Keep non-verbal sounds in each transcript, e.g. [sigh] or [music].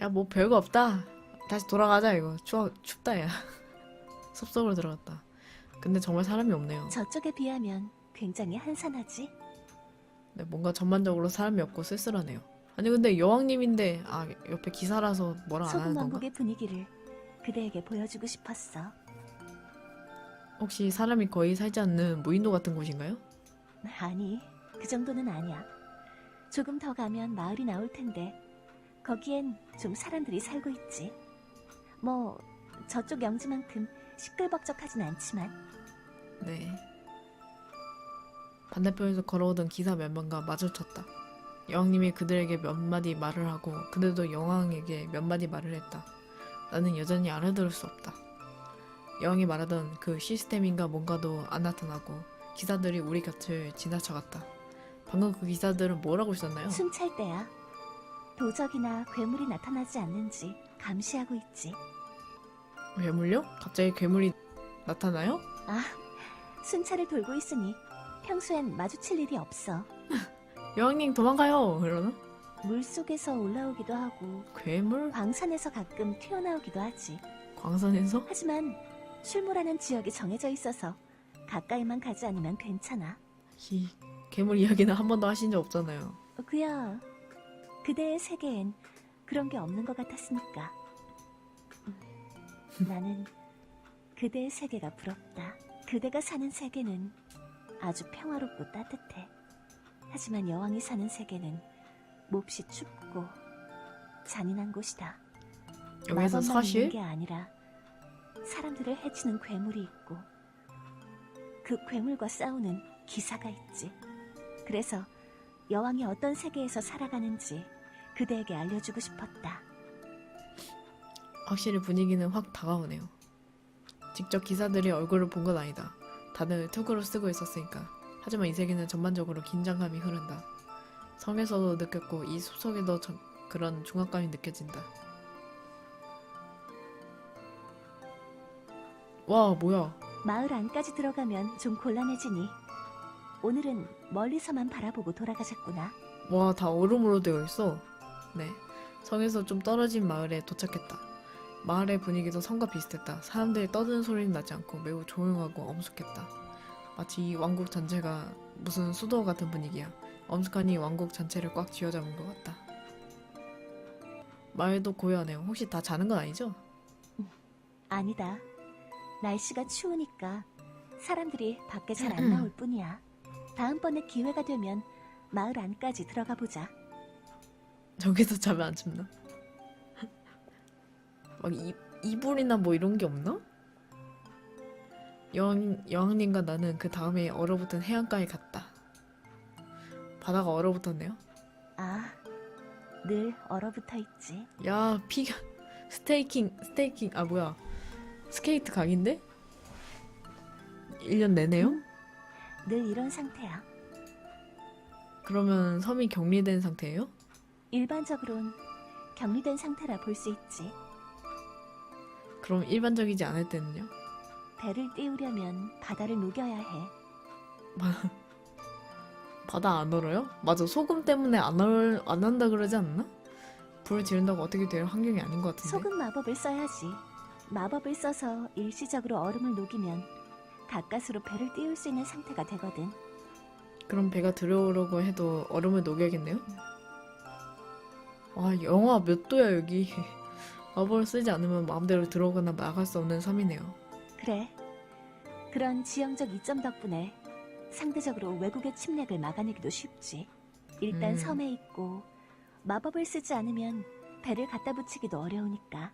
야 뭐 별거 없다. 다시 돌아가자 이거. 추워 춥다 야. [laughs] 숲속으로 들어갔다. 근데 정말 사람이 없네요. 저쪽에 비하면 굉장히 한산하지. 네, 뭔가 전반적으로 사람이 없고 쓸쓸하네요. 아니 근데 여왕님인데 아 옆에 기사라서 뭐라 안 소금 하는 건가? 왕국의 분위기를 그대에게 보여주고 싶었어. 혹시 사람이 거의 살지 않는 무인도 같은 곳인가요? 아니, 그 정도는 아니야. 조금 더 가면 마을이 나올 텐데 거기엔 좀 사람들이 살고 있지. 뭐 저쪽 영지만큼 시끌벅적하진 않지만 네. 반대편에서 걸어오던 기사 몇 명과 마주쳤다. 여왕님이 그들에게 몇 마디 말을 하고 그들도 여왕에게 몇 마디 말을 했다. 나는 여전히 알아들을 수 없다. 여왕이 말하던 그 시스템인가 뭔가도 안 나타나고 기사들이 우리 곁을 지나쳐갔다. 방금 그 기사들은 뭐라고 있었나요? 순찰 때야. 도적이나 괴물이 나타나지 않는지 감시하고 있지. 괴물요? 갑자기 괴물이 나타나요? 아, 순찰을 돌고 있으니 평소엔 마주칠 일이 없어. [laughs] 여왕님 도망가요! 이러나? 물 속에서 올라오기도 하고 괴물? 광산에서 가끔 튀어나오기도 하지. 광산에서? 하지만 출몰하는 지역이 정해져 있어서 가까이만 가지 않으면 괜찮아. 이 괴물 이야기는 한 번도 하신 적 없잖아요. 어, 그야 그대의 세계엔 그런 게 없는 것 같았으니까. 음, 나는 그대의 세계가 부럽다. 그대가 사는 세계는 아주 평화롭고 따뜻해. 하지만 여왕이 사는 세계는 몹시 춥고 잔인한 곳이다. 여기서 마법만 사실? 게 아니라 사람들을 해치는 괴물이 있고 그 괴물과 싸우는 기사가 있지. 그래서 여왕이 어떤 세계에서 살아가는지 그대에게 알려주고 싶었다. 확실히 분위기는 확 다가오네요. 직접 기사들이 얼굴을 본 건 아니다. 다들 투구로 쓰고 있었으니까. 하지만 이 세계는 전반적으로 긴장감이 흐른다. 성에서도 느꼈고 이 숲속에도 저- 그런 중압감이 느껴진다. 와 뭐야? 마을 안까지 들어가면 좀 곤란해지니 오늘은 멀리서만 바라보고 돌아가셨구나. 와 다 얼음으로 되어 있어. 네. 성에서 좀 떨어진 마을에 도착했다. 마을의 분위기도 성과 비슷했다. 사람들이 떠드는 소리는 나지 않고 매우 조용하고 엄숙했다. 마치 이 왕국 전체가 무슨 수도 같은 분위기야. 엄숙하니 왕국 전체를 꽉 쥐어잡은 것 같다. 마을도 고요하네요. 혹시 다 자는 건 아니죠? 아니다. 날씨가 추우니까 사람들이 밖에 잘 안 나올 뿐이야. 다음번에 기회가 되면 마을 안까지 들어가 보자. 저기서 자면 안 춥나? [laughs] 막 이, 이불이나 뭐 이런 게 없나? 여왕, 여왕님과 나는 그 다음에 얼어붙은 해안가에 갔다. 바다가 얼어붙었네요. 아, 늘 얼어붙어 있지. 야, 피겨, [laughs] 스테이킹, 스테이킹, 아, 뭐야. 스케이트 각인데? 1년 내내요? 응. 늘 이런 상태야. 그러면 섬이 격리된 상태예요? 일반적으론 격리된 상태라 볼 수 있지. 그럼 일반적이지 않을 때는요? 배를 띄우려면 바다를 녹여야 해. [laughs] 바다 안 얼어요? 맞아, 소금 때문에 안, 얼, 안 한다 그러지 않나? 불을 지른다고 어떻게 될 환경이 아닌 것 같은데. 소금 마법을 써야지. 마법을 써서 일시적으로 얼음을 녹이면 가까스로 배를 띄울 수 있는 상태가 되거든. 그럼 배가 들어오려고 해도 얼음을 녹여야겠네요? 와, 영하 몇 도야, 여기. [laughs] 마법을 쓰지 않으면 마음대로 들어오거나 나갈 수 없는 섬이네요. 그래. 그런 지형적 이점 덕분에 상대적으로 외국의 침략을 막아내기도 쉽지. 일단 음. 섬에 있고 마법을 쓰지 않으면 배를 갖다 붙이기도 어려우니까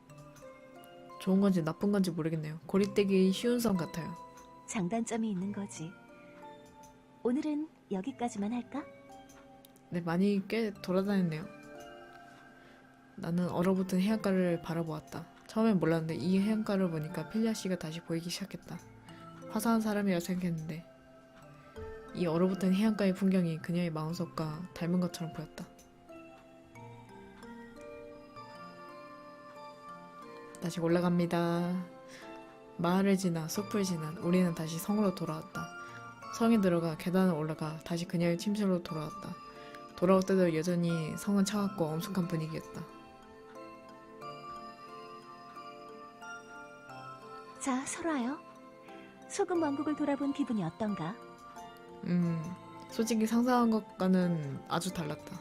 좋은 건지 나쁜 건지 모르겠네요. 고립되기 쉬운 섬 같아요. 장단점이 있는 거지. 오늘은 여기까지만 할까? 네, 많이 꽤 돌아다녔네요. 나는 얼어붙은 해안가를 바라보았다. 처음엔 몰랐는데 이 해안가를 보니까 필리아 씨가 다시 보이기 시작했다. 화사한 사람이라 생각했는데 이 얼어붙은 해안가의 풍경이 그녀의 마음속과 닮은 것처럼 보였다. 다시 올라갑니다. 마을을 지나 숲을 지나 우리는 다시 성으로 돌아왔다. 성에 들어가 계단을 올라가 다시 그녀의 침실로 돌아왔다. 돌아올 때도 여전히 성은 차갑고 엄숙한 분위기였다. 자, 설아요. 소금 왕국을 돌아본 기분이 어떤가? 음, 솔직히 상상한 것과는 아주 달랐다.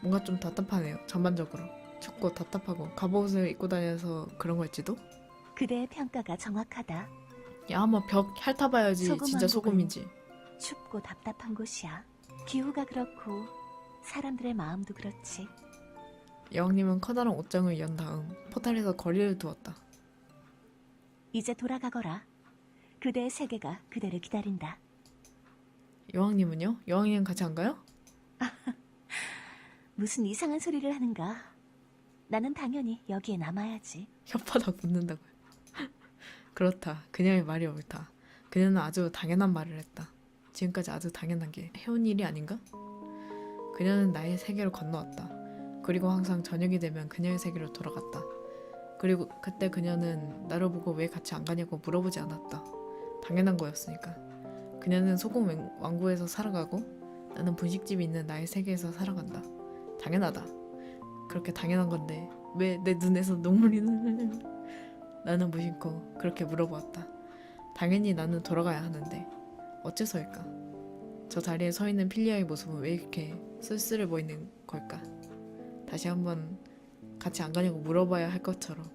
뭔가 좀 답답하네요. 전반적으로 춥고 답답하고 갑옷을 입고 다녀서 그런 걸지도. 그대의 평가가 정확하다. 야, 한번 벽 핥아봐야지 소금 진짜 왕국은- 소금이지. 춥고 답답한 곳이야. 기후가 그렇고 사람들의 마음도 그렇지. 여왕님은 커다란 옷장을 연 다음 포탈에서 거리를 두었다. 이제 돌아가거라. 그대의 세계가 그대를 기다린다. 여왕님은요? 여왕님 같이 안 가요? [laughs] 무슨 이상한 소리를 하는가? 나는 당연히 여기에 남아야지. 혓바닥 붙는다고요. [laughs] 그렇다. 그녀의 말이 옳다. 그녀는 아주 당연한 말을 했다. 지금까지 아주 당연한 게 해온 일이 아닌가? 그녀는 나의 세계를 건너왔다. 그리고 항상 저녁이 되면 그녀의 세계로 돌아갔다. 그리고 그때 그녀는 나를 보고 왜 같이 안 가냐고 물어보지 않았다. 당연한 거였으니까. 그녀는 소금 왕- 왕국에서 살아가고 나는 분식집이 있는 나의 세계에서 살아간다. 당연하다. 그렇게 당연한 건데 왜 내 눈에서 눈물이 나? [laughs] 나는 무심코 그렇게 물어보았다. 당연히 나는 돌아가야 하는데 어째서일까? 저 자리에 서 있는 필리아의 모습은 왜 이렇게 쓸쓸해 보이는 걸까? 다시 한번 같이 안 가냐고 물어봐야 할 것처럼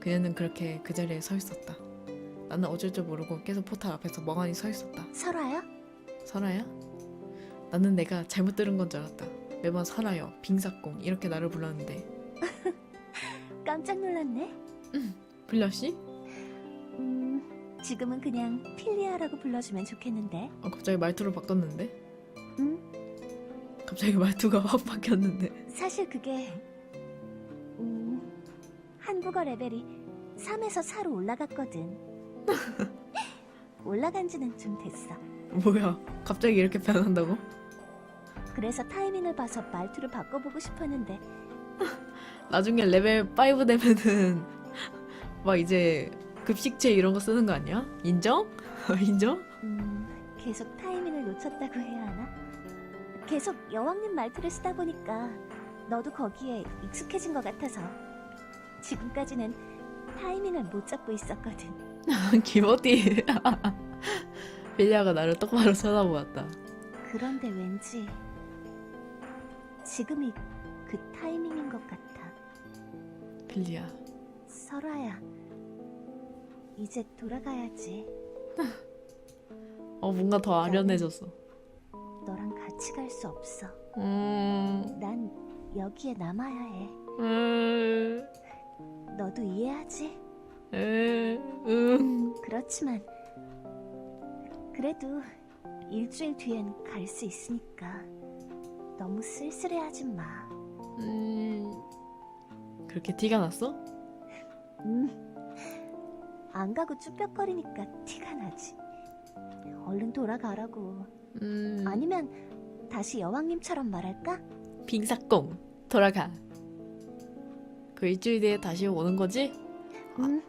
그녀는 그렇게 그 자리에 서 있었다. 나는 어쩔 줄 모르고 계속 포탈 앞에서 멍하니 서 있었다. 설아요? 설아야? 나는 내가 잘못 들은 건 줄 알았다. 매번 설아요, 빙사꽁 이렇게 나를 불렀는데 [laughs] 깜짝 놀랐네. 필리아씨? 음, 지금은 그냥 필리아라고 불러주면 좋겠는데. 어, 갑자기 말투를 바꿨는데? 음, 갑자기 말투가 확 바뀌었는데 사실 그게 음, 한국어 레벨이 3에서 4로 올라갔거든. 올라간 지는 좀 됐어. 뭐야 갑자기 이렇게 변한다고? 그래서 타이밍을 봐서 말투를 바꿔보고 싶었는데 나중에 레벨 5 되면은 막 이제 급식체 이런 거 쓰는 거 아니야? 인정? [laughs] 인정? 음, 계속 타이밍을 놓쳤다고 해야 하나? 계속 여왕님 말투를 쓰다 보니까 너도 거기에 익숙해진 것 같아서 지금까지는 타이밍을 못 잡고 있었거든. [laughs] 기모디 [laughs] 빌리아가 나를 똑바로 쳐다보았다 그런데 왠지 지금이 그 타이밍인 것 같아. 빌리아 설아야, 이제 돌아가야지. 어 뭔가 더 아련해졌어 너랑 같이 갈 수 없어. 음... 난 여기에 남아야 해. 음... 너도 이해하지? 음... 음... 그렇지만 그래도 일주일 뒤엔 갈 수 있으니까 너무 쓸쓸해하지 마. 음... 그렇게 티가 났어? 음. 안 가고 쭈뼛거리니까 티가 나지. 얼른 돌아가라고. 음... 아니면 다시 여왕님처럼 말할까? 빙사꽁 돌아가 그 일주일 뒤에 다시 오는 거지? 응.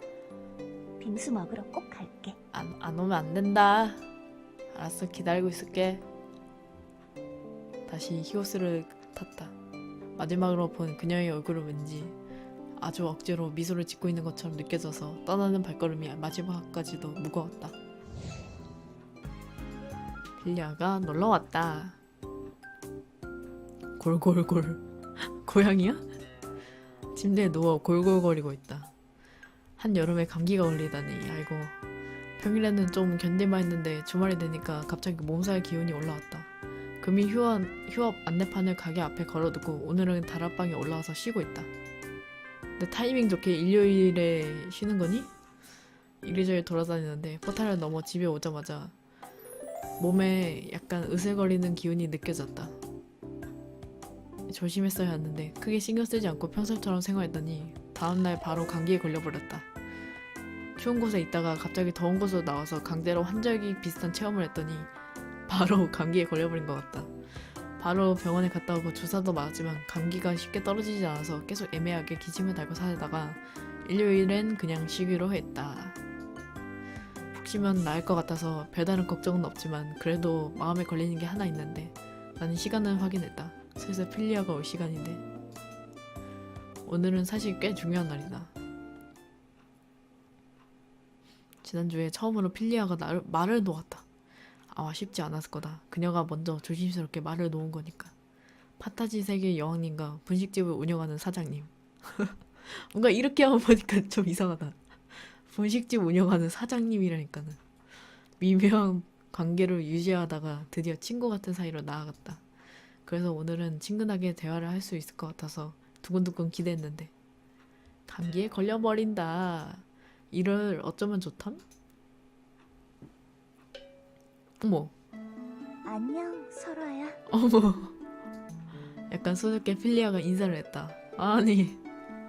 빙수 먹으러 꼭 갈게. 안, 안 오면 안 된다. 알았어, 기다리고 있을게. 다시 히오스를 탔다. 마지막으로 본 그녀의 얼굴은 왠지 아주 억지로 미소를 짓고 있는 것처럼 느껴져서 떠나는 발걸음이 마지막까지도 무거웠다. 빌리아가 놀러 왔다. 골골골. [laughs] 고양이야? 침대에 누워 골골거리고 있다. 한 여름에 감기가 걸리다니 알고 평일에는 좀 견딜만 했는데 주말이 되니까 갑자기 몸살 기운이 올라왔다. 금이 휴업, 휴업 안내판을 가게 앞에 걸어두고 오늘은 다락방에 올라와서 쉬고 있다. 근데 타이밍 좋게 일요일에 쉬는 거니? 이리저리 돌아다니는데 포탈을 넘어 집에 오자마자 몸에 약간 으슬거리는 기운이 느껴졌다. 조심했어야 했는데 크게 신경 쓰지 않고 평소처럼 생활했더니 다음날 바로 감기에 걸려버렸다. 추운 곳에 있다가 갑자기 더운 곳으로 나와서 강제로 환절기 비슷한 체험을 했더니 바로 [laughs] 감기에 걸려버린 것 같다. 바로 병원에 갔다 오고 주사도 맞았지만 감기가 쉽게 떨어지지 않아서 계속 애매하게 기침을 달고 살다가 일요일엔 그냥 쉬기로 했다. 푹 쉬면 나을 것 같아서 별다른 걱정은 없지만 그래도 마음에 걸리는 게 하나 있는데 나는 시간을 확인했다. 슬슬 필리아가 올 시간인데 오늘은 사실 꽤 중요한 날이다. 지난주에 처음으로 필리아가 나를, 말을 놓았다. 아마 쉽지 않았을 거다. 그녀가 먼저 조심스럽게 말을 놓은 거니까. 파타지 세계 여왕님과 분식집을 운영하는 사장님. [laughs] 뭔가 이렇게 하면 보니까 좀 이상하다. 분식집 운영하는 사장님이라니까는. 미묘한 관계를 유지하다가 드디어 친구 같은 사이로 나아갔다. 그래서 오늘은 친근하게 대화를 할 수 있을 것 같아서 두근두근 기대했는데 감기에 걸려버린다. 이를 어쩌면 좋담? 어머, 안녕, 설아야. 어머. 약간 수줍게 필리아가 인사를 했다. 아니,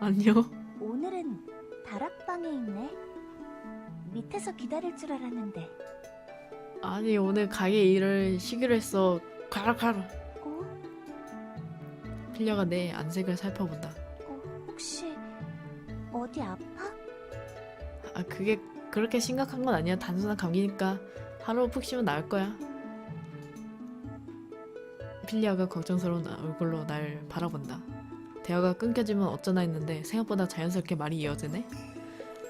안녕. 오늘은 다락방에 있네. 밑에서 기다릴 줄 알았는데. 아니, 오늘 가게 일을 쉬기로 했어. 가라, 가라. 어? 필리아가 내 안색을 살펴본다. 어, 혹시 어디 아파? 아, 그게 그렇게 심각한 건 아니야. 단순한 감기니까 하루 푹 쉬면 나을 거야. 필리아가 걱정스러운 얼굴로 날 바라본다. 대화가 끊겨지면 어쩌나 했는데 생각보다 자연스럽게 말이 이어지네.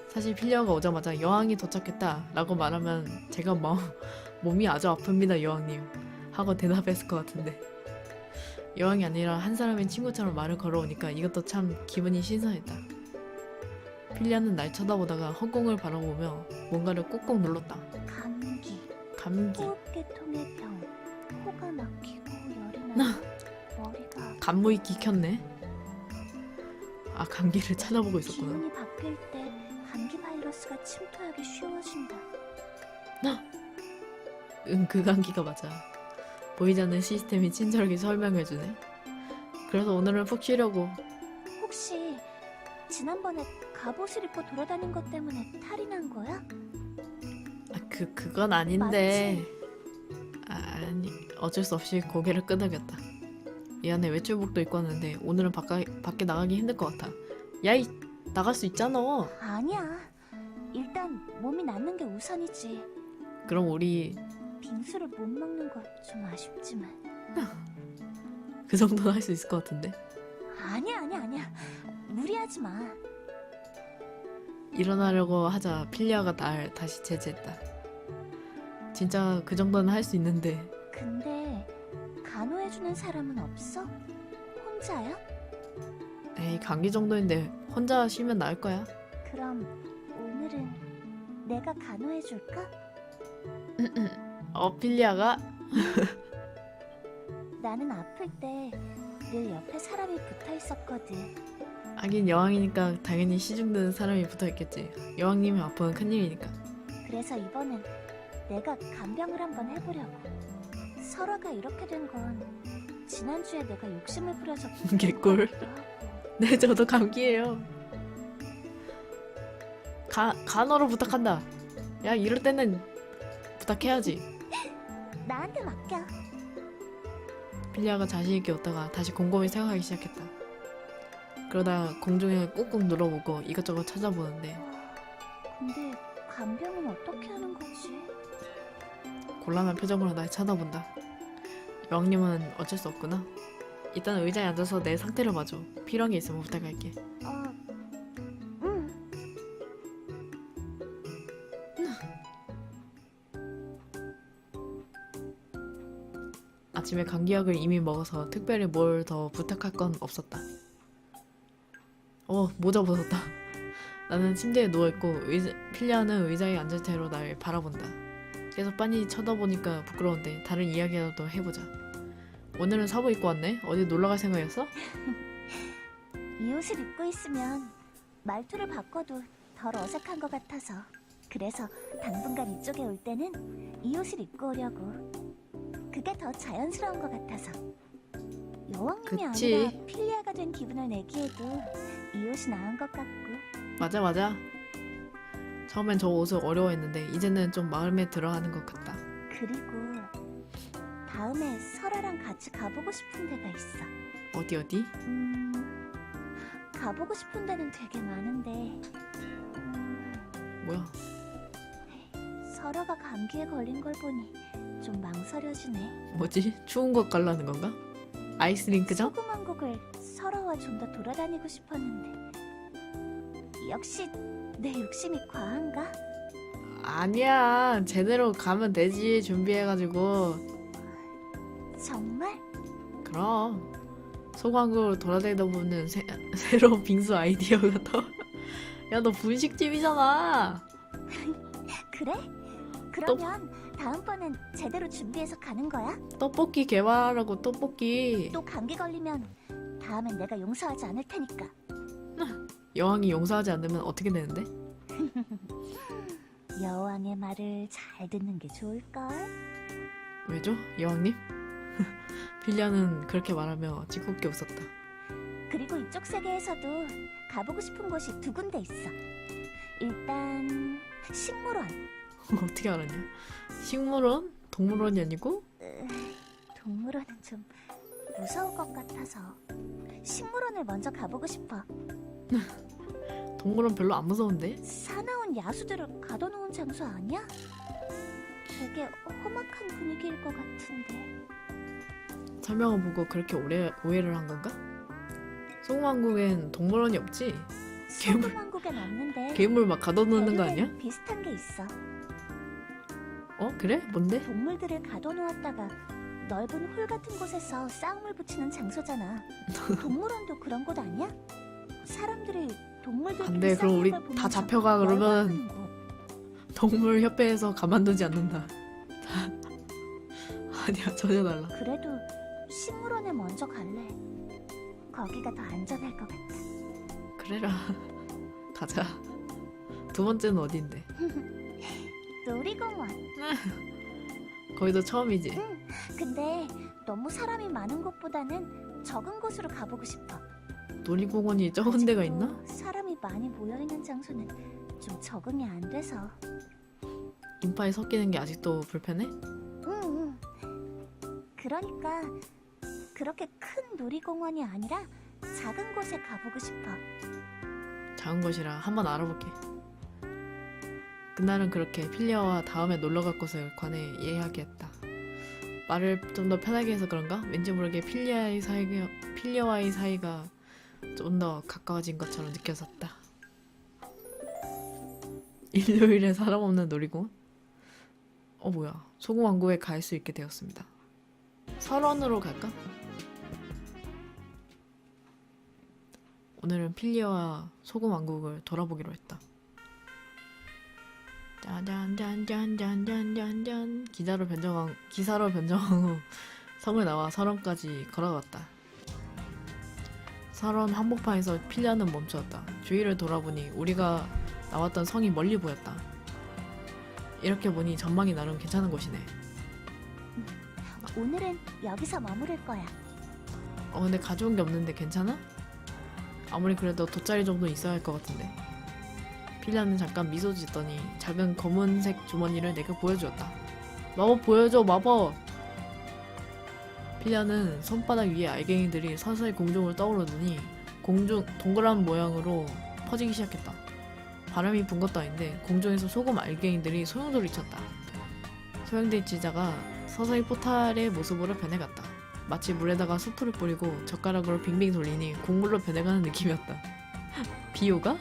사실 필리아가 오자마자 여왕이 도착했다 라고 말하면 제가 뭐, 몸이 아주 아픕니다 여왕님 하고 대답했을 것 같은데 여왕이 아니라 한 사람의 친구처럼 말을 걸어오니까 이것도 참 기분이 신선했다. 필리아는 날 쳐다보다가 허공을 바라보며 뭔가를 꾹꾹 눌렀다. 감기, 감기. 호흡계통의 병, 코가 막히고 열이 나고 머리가 감무이 기켰네. 아 감기를 찾아보고 있었구나. 기온이 바뀔 때 감기 바이러스가 침투하기 쉬워진다. 응, 그 감기가 맞아. 보이지 않는 시스템이 친절하게 설명해주네. 그래서 오늘은 푹 쉬려고. 혹시 지난번에 갑옷을 입고 돌아다닌 것 때문에 탈이 난 거야? 아, 그 그건 아닌데. 아, 아니 어쩔 수 없이 고개를 끄덕였다. 이 안에 외출복도 입고 왔는데 오늘은 바까, 밖에 나가기 힘들 것 같아. 야이 나갈 수 있잖아. 아니야. 일단 몸이 낫는 게 우선이지. 그럼 우리 빙수를 못 먹는 건 좀 아쉽지만. [laughs] 그 정도는 할 수 있을 것 같은데. 아니야, 아니야, 아니야. 무리하지 마. 일어나려고 하자 필리아가 날 다시 제지했다. 진짜 그 정도는 할 수 있는데 근데 간호해주는 사람은 없어? 혼자야? 에이 감기 정도인데 혼자 쉬면 나을 거야. 그럼 오늘은 내가 간호해줄까? [laughs] 어 필리아가 [laughs] 나는 아플 때 늘 옆에 사람이 붙어 있었거든. 하긴 여왕이니까 당연히 시중드는 사람이 붙어있겠지. 여왕님이 아프면 큰일이니까. 그래서 이번엔 내가 간병을 한번 해보려고. 설화가 이렇게 된 건 지난주에 내가 욕심을 부려서 개꿀. [laughs] 네 저도 감기예요. 가 간호로 부탁한다. 야 이럴 때는 부탁해야지. 나한테 맡겨. 필리아가 자신 있게 웃다가 다시 곰곰이 생각하기 시작했다. 그러다 공중에 꾹꾹 눌러보고 이것저것 찾아보는데 근데 간병은 어떻게 하는 거지? 곤란한 표정으로 날 쳐다본다. 여왕님은 어쩔 수 없구나. 일단 의자에 앉아서 내 상태를 봐줘. 필요한 게 있으면 부탁할게. 아침에 감기약을 이미 먹어서 특별히 뭘 더 부탁할 건 없었다. 어, 모자 벗었다. 나는 침대에 누워있고 의자, 필리아는 의자에 앉은 채로 날 바라본다. 계속 빤히 쳐다보니까 부끄러운데 다른 이야기라도 해보자. 오늘은 사복 입고 왔네? 어디 놀러갈 생각이었어? [laughs] 이 옷을 입고 있으면 말투를 바꿔도 덜 어색한 것 같아서 그래서 당분간 이쪽에 올 때는 이 옷을 입고 오려고 그게 더 자연스러운 것 같아서 여왕님이 그치. 아니라 필리아가 된 기분을 내기에도 이 옷이 나은 것 같고 맞아, 맞아. 처음엔 저 옷을 어려워했는데 이제는 좀 마음에 들어하는 것 같다. 그리고 다음에 설아랑 같이 가보고 싶은 데가 있어 어디 어디? 음, 가보고 싶은 데는 되게 많은데 음, 뭐야? 설아가 감기에 걸린 걸 보니 좀 망설여지네. 뭐지? 추운 것 갈라는 건가? 아이스링크점? 소금 왕국을 설아와 좀더 돌아다니고 싶었는데 역시 내 욕심이 과한가? 아니야 제대로 가면 되지 준비해가지고 정말? 그럼 소광국으로 돌아다니다 보면 새, [laughs] 새로운 빙수 아이디어가 떠 야 너 분식집이잖아 [laughs] 그래? 그러면 다음번엔 제대로 준비해서 가는 거야? 떡볶이 개발하라고 떡볶이 또 감기 걸리면 다음엔 내가 용서하지 않을 테니까. 여왕이 용서하지 않으면 어떻게 되는데? [laughs] 여왕의 말을 잘 듣는 게 좋을걸? 왜죠 여왕님? [laughs] 필리아는 그렇게 말하며 짓궂게 웃었다 그리고 이쪽 세계에서도 가보고 싶은 곳이 두 군데 있어. 일단 식물원. 어떻게 알았냐 식물원? 동물원이 아니고? 동물원은 좀 무서울 것 같아서 식물원을 먼저 가보고 싶어. [laughs] 동물원 별로 안 무서운데? 사나운 야수들을 가둬놓은 장소 아니야? 되게 험악한 분위기일 것 같은데. 설명을 보고 그렇게 오해, 오해를 한 건가? 소금왕국엔 동물원이 없지? 괴물. 소금왕국엔 없는데. 괴물 막 가둬놓는 거 아니야? 비슷한 게 있어. 어? 그래? 뭔데? 동물들을 가둬놓았다가 넓은 홀 같은 곳에서 싸움을 붙이는 장소잖아. [laughs] 동물원도 그런 곳 아니야? 사람들이 동물들 안 돼, 그럼 우리 다 잡혀가, 그러면. 동물협회에서 가만두지 않는다 [laughs] 아니야 전혀 달라 그래도 식물원에 먼저 갈래. 거기가 더 안전할 것 같아. 그래라 [laughs] 가자 두 번째는 어딘데? [laughs] 놀이공원. [laughs] 거기도 처음이지? 근데 너무 사람이 많은 곳보다는 적은 곳으로 가보고 싶어. 놀이공원이 적은 데가 아직도 있나? 사람이 많이 모여 있는 장소는 좀 적응이 안 돼서. 인파에 섞이는 게 아직도 불편해? 응, 응. 그러니까 그렇게 큰 놀이공원이 아니라 작은 곳에 가보고 싶어. 작은 곳이라 한번 알아볼게. 그날은 그렇게 필리아와 다음에 놀러 갈 곳을 관해 이야기했다. 말을 좀 더 편하게 해서 그런가? 왠지 모르게 필리아의 사이가 필리아와의 사이가 좀 더 가까워진 것처럼 느껴졌다. 일요일에 사람 없는 놀이공원? 어 뭐야? 소금 왕국에 갈 수 있게 되었습니다. 설원으로 갈까? 오늘은 필리아와 소금 왕국을 돌아보기로 했다. 짠짠짠짠짠짠짠 기사로 변경한 기사로 변경한 후 성을 나와 설원까지 걸어갔다. 설원 한복판에서 필리아는 멈추었다. 주위를 돌아보니 우리가 나왔던 성이 멀리 보였다. 이렇게 보니 전망이 나름 괜찮은 곳이네. 오늘은 여기서 머무를 거야. 어 근데 가져온 게 없는데 괜찮아? 아무리 그래도 돗자리 정도 있어야 할 것 같은데. 필라는 잠깐 미소 짓더니 작은 검은색 주머니를 내게 보여주었다. 마법 보여줘 마법! 필라는 손바닥 위에 알갱이들이 서서히 공중을 떠오르더니 공중 동그란 모양으로 퍼지기 시작했다. 바람이 분 것도 아닌데 공중에서 소금 알갱이들이 소용돌이쳤다. 소용돌이치자가 서서히 포탈의 모습으로 변해갔다 마치 물에다가 수프를 뿌리고 젓가락으로 빙빙 돌리니 곡물로 변해가는 느낌이었다. [laughs] 비오가?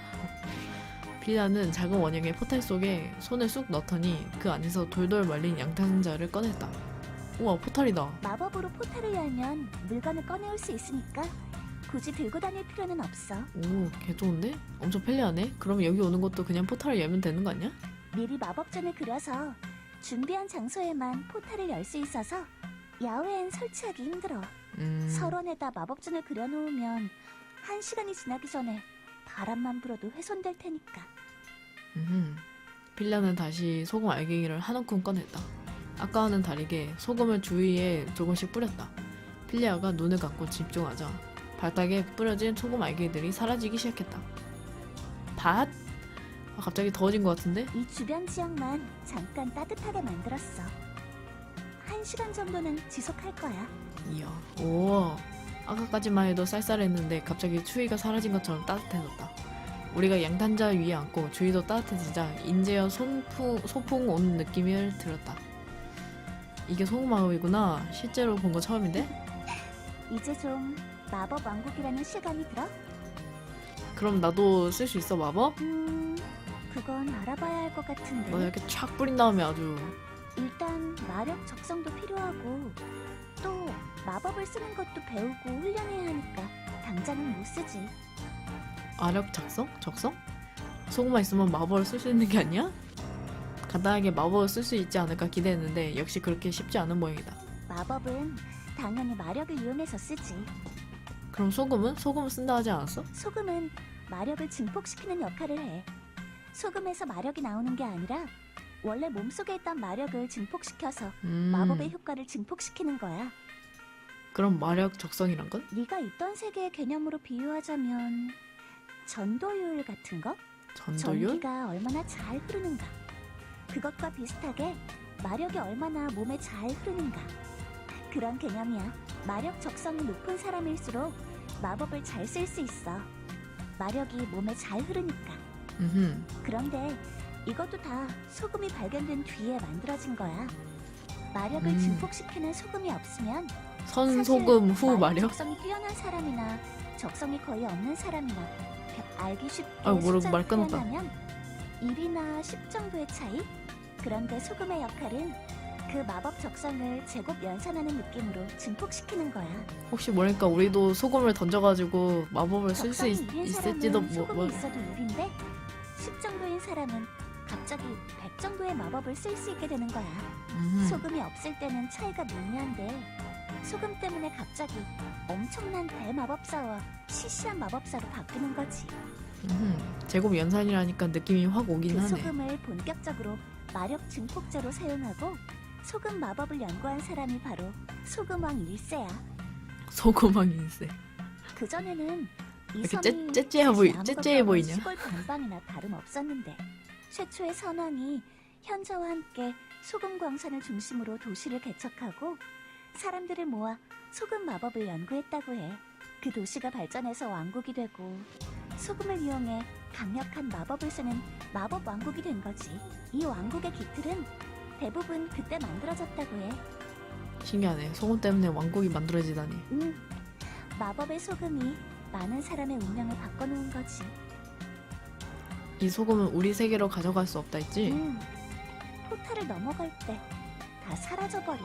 필라는 작은 원형의 포탈 속에 손을 쑥 넣더니 그 안에서 돌돌 말린 양탕자를 꺼냈다. 우와 포탈이다. 마법으로 포탈을 열면 물건을 꺼내올 수 있으니까 굳이 들고 다닐 필요는 없어. 오, 개 좋은데? 엄청 편리하네? 그럼 여기 오는 것도 그냥 포탈을 열면 되는 거 아니야? 미리 마법전을 그려서 준비한 장소에만 포탈을 열 수 있어서 야외엔 설치하기 힘들어. 음, 설원에다 마법전을 그려놓으면 한 시간이 지나기 전에 바람만 불어도 훼손될 테니까. 음흠. 필라는 다시 소금 알갱이를 한 움큼 꺼냈다. 아까와는 다르게 소금을 주위에 조금씩 뿌렸다. 필리아가 눈을 감고 집중하자 발바닥에 뿌려진 소금 알갱이들이 사라지기 시작했다. 밭? 아, 갑자기 더워진 것 같은데? 이 주변 지역만 잠깐 따뜻하게 만들었어. 한 시간 정도는 지속할 거야. 이야. 오. 아까까지만 해도 쌀쌀했는데 갑자기 추위가 사라진 것처럼 따뜻해졌다. 우리가 양탄자 위에 앉고 주위도 따뜻해지자 인제어 손풍, 소풍 온 느낌을 들었다. 이게 소금마법이구나. 실제로 본 거 처음인데? [laughs] 이제 좀 마법 왕국이라는 실감이 들어? 그럼 나도 쓸 수 있어 마법? 음, 그건 알아봐야 할 것 같은데. 너 이렇게 촥 뿌린 다음에 아주 일단 마력 적성도 필요하고 또 마법을 쓰는 것도 배우고 훈련해야 하니까 당장은 못 쓰지. 아력 작성? 적성? 소금만 있으면 마법을 쓸 수 있는 게 아니야? 간단하게 마법을 쓸 수 있지 않을까 기대했는데 역시 그렇게 쉽지 않은 모양이다. 마법은 당연히 마력을 이용해서 쓰지. 그럼 소금은? 소금을 쓴다 하지 않았어? 소금은 마력을 증폭시키는 역할을 해. 소금에서 마력이 나오는 게 아니라 원래 몸속에 있던 마력을 증폭시켜서 음, 마법의 효과를 증폭시키는 거야. 그럼 마력 적성이란 건? 네가 있던 세계의 개념으로 비유하자면 전도율 같은 거? 전도율? 전기가 얼마나 잘 흐르는가. 그것과 비슷하게 마력이 얼마나 몸에 잘 흐르는가. 그런 개념이야. 마력 적성이 높은 사람일수록 마법을 잘 쓸 수 있어. 마력이 몸에 잘 흐르니까. 음흠. 그런데 이것도 다 소금이 발견된 뒤에 만들어진 거야. 마력을 음. 증폭시키는 소금이 없으면 선소금 사실 후 마력? 적성이 뛰어난 사람이나 적성이 거의 없는 사람이나 벽- 알기 쉽게 아이고, 모르고 숫자로 말 끊었다. 표현하면 1이나 10 정도의 차이? 그런데 소금의 역할은 그 마법 적성을 제곱 연산하는 느낌으로 증폭시키는 거야. 혹시 모르니까 우리도 소금을 던져가지고 마법을 쓸 수 적성이 1인 있을지도 사람은 뭐, 소금이 뭐 있어도 1인데 10 정도인 사람은 갑자기 100 정도의 마법을 쓸 수 있게 되는 거야. 음흠. 소금이 없을 때는 차이가 미미한데 소금 때문에 갑자기 엄청난 대마법사와 시시한 마법사로 바뀌는 거지. 음흠. 제곱 연산이라니까 느낌이 확 오긴 그 하네. 소금을 본격적으로 마력 증폭제로 사용하고 소금 마법을 연구한 사람이 바로 소금왕 일세야. 소금왕 인쇄. 그 전에는 이 이렇게 섬이 째- 째째해 보이- 사실 아무것도 째째해 없는 보이냐? 시골 단방이나 다름 없었는데 최초의 선왕이 현자와 함께 소금 광산을 중심으로 도시를 개척하고 사람들을 모아 소금 마법을 연구했다고 해. 그 도시가 발전해서 왕국이 되고 소금을 이용해 강력한 마법을 쓰는 마법 왕국이 된 거지. 이 왕국의 기틀은 대부분 그때 만들어졌다고 해. 신기하네. 소금 때문에 왕국이 만들어지다니. 음, 마법의 소금이 많은 사람의 운명을 바꿔놓은 거지. 이 소금은 우리 세계로 가져갈 수 없다 했지? 음, 포탈을 넘어갈 때 다 사라져버려.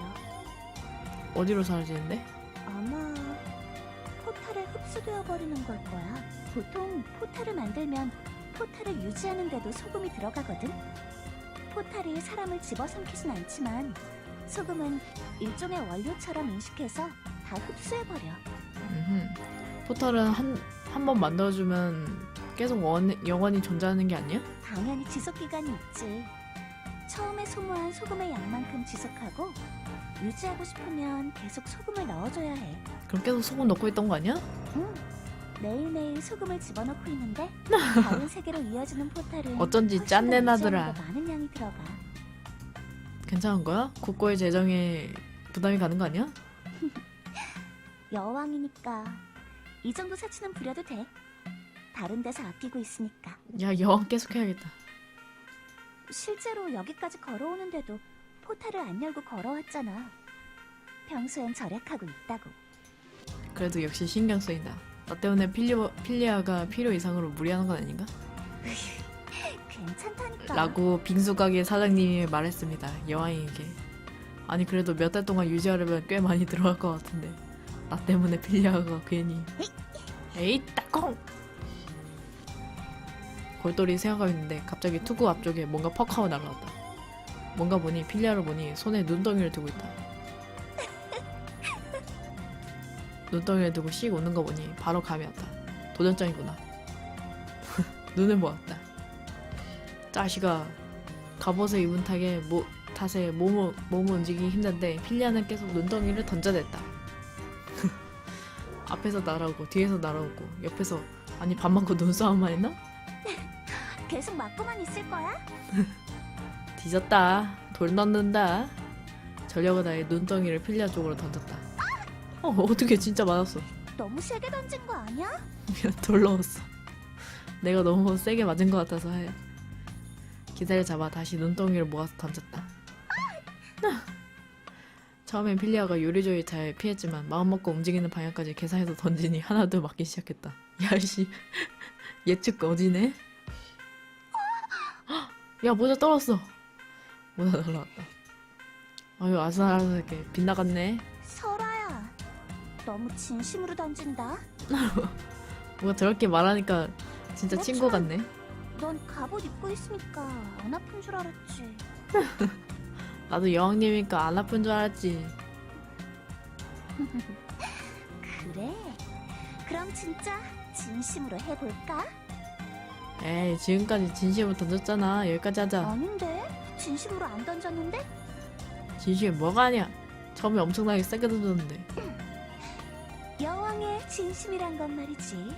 어디로 사라지는데? 아마 포탈에 흡수되어 버리는 걸 거야. 보통 포탈을 만들면 포탈을 유지하는데도 소금이 들어가거든. 포탈이 사람을 집어삼키진 않지만 소금은 일종의 원료처럼 인식해서 다 흡수해버려. 음흠. 포탈은 한, 한 번 만들어주면 계속 원, 영원히 존재하는 게 아니야? 당연히 지속 기간이 있지. 처음에 소모한 소금의 양만큼 지속하고 유지하고 싶으면 계속 소금을 넣어줘야 해. 그럼 계속 소금 넣고 있던 거 아니야? 응. 매일매일 소금을 집어넣고 있는데 [laughs] 다른 세계로 이어지는 포탈은 어쩐지 짠내 유지하는 나더라. 더 많은 양이 들어가. 괜찮은 거야? 국고의 재정에 부담이 가는 거 아니야? [laughs] 여왕이니까 이 정도 사치는 부려도 돼. 다른 데서 아끼고 있으니까. 야, 여왕 계속 해야겠다. 실제로 여기까지 걸어오는데도 포탈을 안 열고 걸어왔잖아. 평소엔 절약하고 있다고. 그래도 역시 신경 쓰인다. 나 때문에 필리, 필리아가 필요 이상으로 무리하는 건 아닌가? [laughs] 괜찮다니까. 라고 빙수 가게 사장님이 말했습니다. 여왕에게. 아니 그래도 몇 달 동안 유지하려면 꽤 많이 들어갈 것 같은데 나 때문에 필리아가 괜히 [laughs] 에이 따콩 골똘히 생각하고 있는데 갑자기 투구 앞쪽에 뭔가 퍽 하고 날아왔다. 뭔가 보니 필리아를 보니 손에 눈덩이를 두고 있다. 눈덩이를 두고 씩 웃는 거 보니 바로 감이 왔다. 도전장이구나. [laughs] 눈을 모았다. 짜시가 갑옷을 입은 탓에, 모, 탓에 몸을, 몸을 움직이기 힘든데 필리아는 계속 눈덩이를 던져댔다. [laughs] 앞에서 날아오고 뒤에서 날아오고 옆에서 아니 밥 먹고 눈싸움만 했나? 계속 맞고만 있을 거야? [laughs] 뒤졌다. 돌 넣는다. 전력을 다해 눈덩이를 필리아 쪽으로 던졌다. 어 어떻게 진짜 맞았어. 너무 세게 던진 거 아니야? [laughs] 돌 넣었어. 내가 너무 세게 맞은 것 같아서 해. 기세를 잡아 다시 눈덩이를 모아서 던졌다. [laughs] 처음엔 필리아가 요리조리 잘 피했지만 마음먹고 움직이는 방향까지 계산해서 던지니 하나둘 맞기 시작했다. 야씨 예측 거지네? 야 모자 떨었어. 모자 날라왔다. 아유 아슬아슬하게 빗나갔네. 설아야, 너무 진심으로 던진다. [laughs] 뭔가 저렇게 말하니까 진짜 친구 그렇지만- 같네. 넌 갑옷 입고 있으니까 안 아픈 줄 알았지. [laughs] 나도 여왕님이니까 안 아픈 줄 알았지. [laughs] 그래. 그럼 진짜 진심으로 해볼까? 에이 지금까지 진심으로 던졌잖아. 여기까지 하자. 아닌데? 진심으로 안 던졌는데? 진심이 뭐가 아니야. 처음에 엄청나게 세게 던졌는데. 여왕의 진심이란 건 말이지.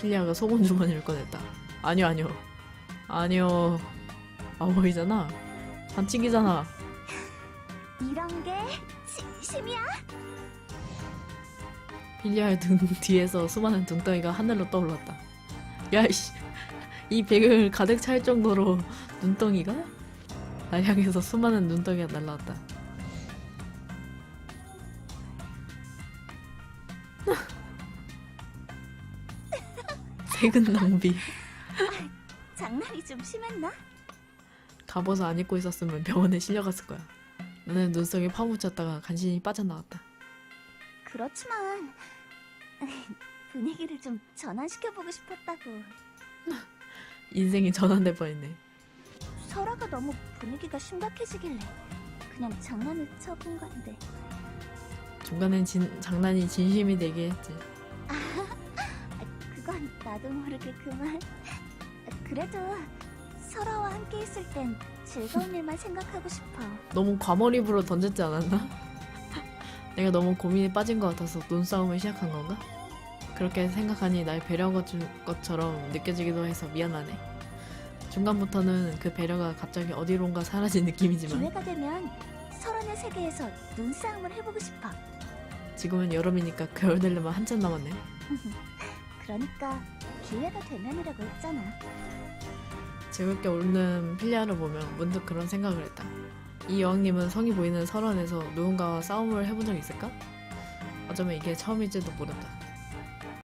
필리아가 소금 주머니를 꺼냈다. 아니요 아니요. 아니요. 아버이잖아. 반칙이잖아. 이런 게 진심이야? 필리아의 등 뒤에서 수많은 등덩이가 하늘로 떠올랐다. 야이씨, 이 배경을 가득 찰 정도로 눈덩이가 날 향해서 수많은 눈덩이가 날라왔다. 세근 낭비. 장난이 좀 심했나? 갑옷을 안 입고 있었으면 병원에 실려갔을 거야. 나는 눈썹에 파묻혔다가 간신히 빠져나왔다. 그렇지만 분위기를 좀 전환시켜보고 싶었다고. 인생이 전환돼 버렸네. 설아가 너무 분위기가 심각해지길래 그냥 장난을 쳐본 건데. 중간엔 진, 장난이 진심이 되게 했지. 그건 나도 모르게 그만. 그래도 설아와 함께 있을 땐 즐거운 일만 생각하고 싶어. 너무 과몰입으로 던졌지 않았나? 내가 너무 고민에 빠진 것 같아서 눈싸움을 시작한 건가? 그렇게 생각하니 날 배려한 것- 것처럼 느껴지기도 해서 미안하네. 중간부터는 그 배려가 갑자기 어디론가 사라진 느낌이지만 기회가 되면 설아의 세계에서 눈싸움을 해보고 싶어. 지금은 여름이니까 겨울 되려면 한참 남았네. [laughs] 그러니까 기회가 되면이라고 했잖아. 즐겁게 웃는 필리아를 보면 문득 그런 생각을 했다. 이 여왕님은 성이 보이는 설원에서 누군가와 싸움을 해본 적 있을까? 어쩌면 이게 처음일지도 모른다.